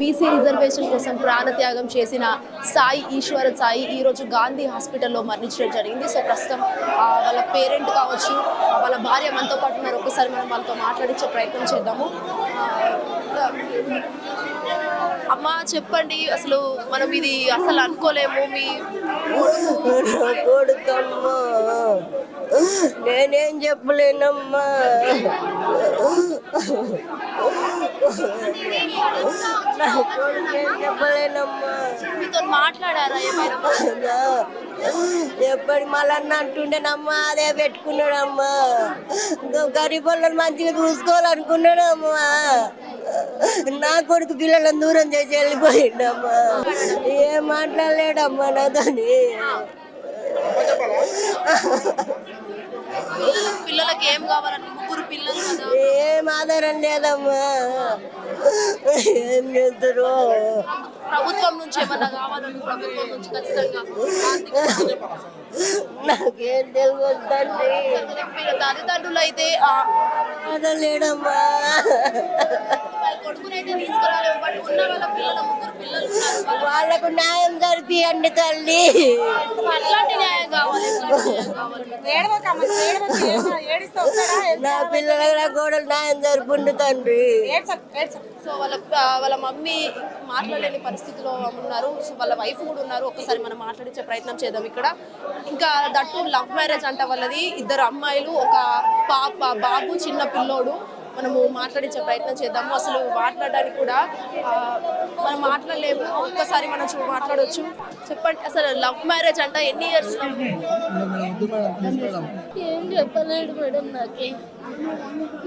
BC reservation కోసం ప్రాణత్యాగం చేసిన సాయి ఈశ్వర సాయి ఈ రోజు గాంధీ హాస్పిటల్లో మరణించడం జరిగింది. సో ప్రస్తుతం వాళ్ళ పేరెంట్ కావచ్చు వాళ్ళ భార్య మనతో పాటు ఉన్నారు. ఒకసారి మనం వాళ్ళతో మాట్లాడించే ప్రయత్నం చేద్దాము. చెప్పండి అసలు మనం ఇది అసలు అనుకోలేము మీ కొడుకమ్మా. నేనేం చెప్పలేనమ్మా. నా కొడుకు ఏం చెప్పలేనమ్మా. మీతో మాట్లాడారా ఏమైనా? ఎప్పటి మళ్ళీ అంటుండేనమ్మా అదే పెట్టుకున్నాడమ్మా. గరీబ్ వాళ్ళని మంచిగా చూసుకోవాలనుకున్నాడమ్మా. నా కొడుకు పిల్లలను దూరం చేసి వెళ్ళిపోయిండమ్మా. ఏం మాట్లాడలేడమ్మా నాతోని పిల్లలకి ఏం కావాలని? ముగ్గురు పిల్లలు కదా. ఏం ఆధారం లేదమ్మా. ఏం చేద్దరు ప్రభుత్వం నుంచి ఏమన్నా కావాలని? ప్రభుత్వం నుంచి ఖచ్చితంగా ఆర్థిక నాకేం వీళ్ళ తల్లిదండ్రులు అయితే ఆ ఆధారం లేడమ్మా వాళ్ళ కొడుకునైతే తీసుకురాలేము బట్ ఉన్న వాళ్ళ పిల్లల ముగ్గురు పిల్లలు ఉన్నారు. వాళ్ళ- వాళ్ళకు న్యాయం జరిపియండి తల్లి. అట్లాంటి న్యాయం కావాలి నా పిల్లల నా కోడలు న్యాయం జరుపుండు తండ్రి. సో వాళ్ళ వాళ్ళ మమ్మీ మాట్లాడలేని పరిస్థితిలో ఉన్నారు. సో వాళ్ళ వైఫ్ కూడా ఉన్నారు. ఒక్కసారి మనం మాట్లాడించే ప్రయత్నం చేద్దాం ఇక్కడ. ఇంకా దట్టు లవ్ మ్యారేజ్ అంట వాళ్ళది. ఇద్దరు అమ్మాయిలు ఒక పాప బాబు చిన్న పిల్లోడు. మనము మాట్లాడించే ప్రయత్నం చేద్దాము. అసలు మాట్లాడడానికి కూడా మనం మాట్లాడలేము. ఒక్కసారి మనం చూ మాట్లాడవచ్చు చెప్పండి అసలు లవ్ మ్యారేజ్ అంట ఎన్ని ఇయర్స్ ఏం చెప్పలేడు మేడం నాకు.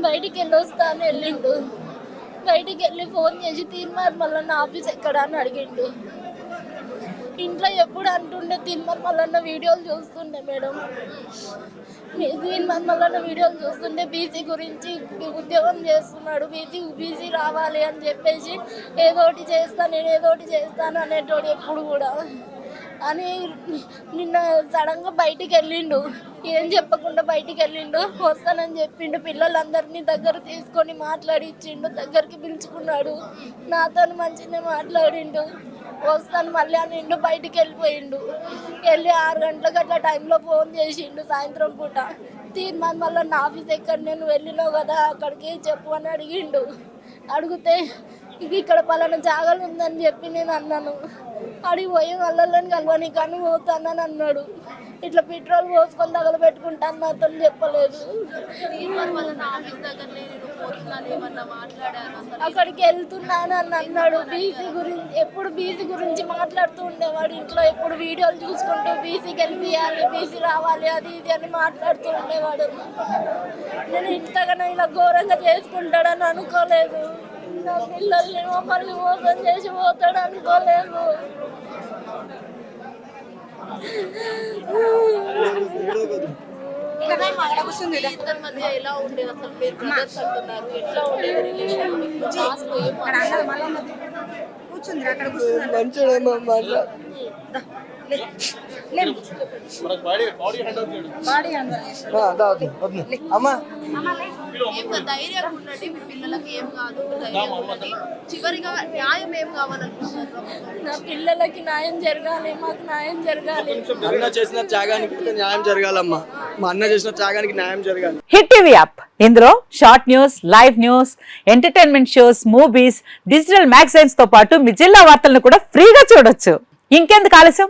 బయటికి వెళ్ళి వస్తాను వెళ్ళిండు. బయటికి వెళ్ళి ఫోన్ చేసి తీర్మార్ నా ఆఫీస్ ఎక్కడ? అని అడిగిండు. ఇంట్లో ఎప్పుడు అంటుండే దీని మల్లన్న వీడియోలు చూస్తుండే మేడం. దీని మల్లన్న వీడియోలు చూస్తుండే బీసీ గురించి ఉద్యోగం చేస్తున్నాడు బీసీ బీసీ రావాలి అని చెప్పేసి ఏదోటి చేస్తాను నేను ఏదోటి చేస్తాను అనేటోడు ఎప్పుడు కూడా. అని నిన్న సడన్గా బయటికి వెళ్ళిండు. ఏం చెప్పకుండా బయటికి వెళ్ళిండు. వస్తానని చెప్పిండు. పిల్లలందరినీ దగ్గర తీసుకొని మాట్లాడిచ్చిండు. దగ్గరికి పిలుచుకున్నాడు. నాతో మంచిగానే మాట్లాడిండు. వస్తాను మళ్ళీ అని ఇండు బయటికి వెళ్ళిపోయిండు. వెళ్ళి ఆరు గంటలకు అట్లా టైంలో ఫోన్ చేసిండు సాయంత్రం పూట. తీర్మాన్ మళ్ళీ నా ఆఫీస్ ఎక్కడ నేను వెళ్ళినావు కదా అక్కడికి చెప్పు అని అడిగిండు. అడిగితే ఇక ఇక్కడ పలానా జాగాలు ఉందని చెప్పి నేను అన్నాను. అడిగి పోయి వాళ్ళని కలవని కానీ పోతానని అన్నాడు. ఇట్లా పెట్రోల్ పోసుకొని తగలబెట్టుకుంటాను నాతో చెప్పలేదు. ఏమన్నా అక్కడికి వెళ్తున్నాను అని అన్నాడు. బీసీ గురించి ఎప్పుడు బీసీ గురించి మాట్లాడుతూ ఉండేవాడు. ఇంట్లో ఎప్పుడు వీడియోలు చూసుకుంటూ బీసీ గెలిపియాలి బీసీ రావాలి అది ఇది అని మాట్లాడుతూ ఉండేవాడు. నేను ఇంతగానో ఇలా ఘోరంగా చేసుకుంటాడని అనుకోలేదు. నా పిల్లల్ని మమ్మల్ని మోసం చేసి పోతాడు అనుకోలేదు. ఇద్దరి మధ్య ఎలా ఉండేది అసలు మీరు బ్రదర్స్ అంటున్నారు? ఎట్లా ఉండేది రిలేషన్ మంచిదేమో మళ్ళా అమ్మా ఏం ధైర్యం ఉండండి మీ పిల్లలకి ఏం కాదు ధైర్యం ఉండండి చివరిగా న్యాయం ఏం కావాలనుకుంటున్నారు నా పిల్లలకి న్యాయం జరగాలి మాకు న్యాయం జరగాలి. అన్న చేసిన త్యాగానికి న్యాయం జరగాలమ్మా. మా అన్న చేసిన త్యాగానికి న్యాయం జరగాలి. Hit TV app. ఇందులో short news live news entertainment shows movies digital మ్యాగజైన్స్తో పాటు మీ జిల్లా వార్తలను కూడా ఫ్రీగా చూడొచ్చు. ఇంకెందుకు ఆలస్యం?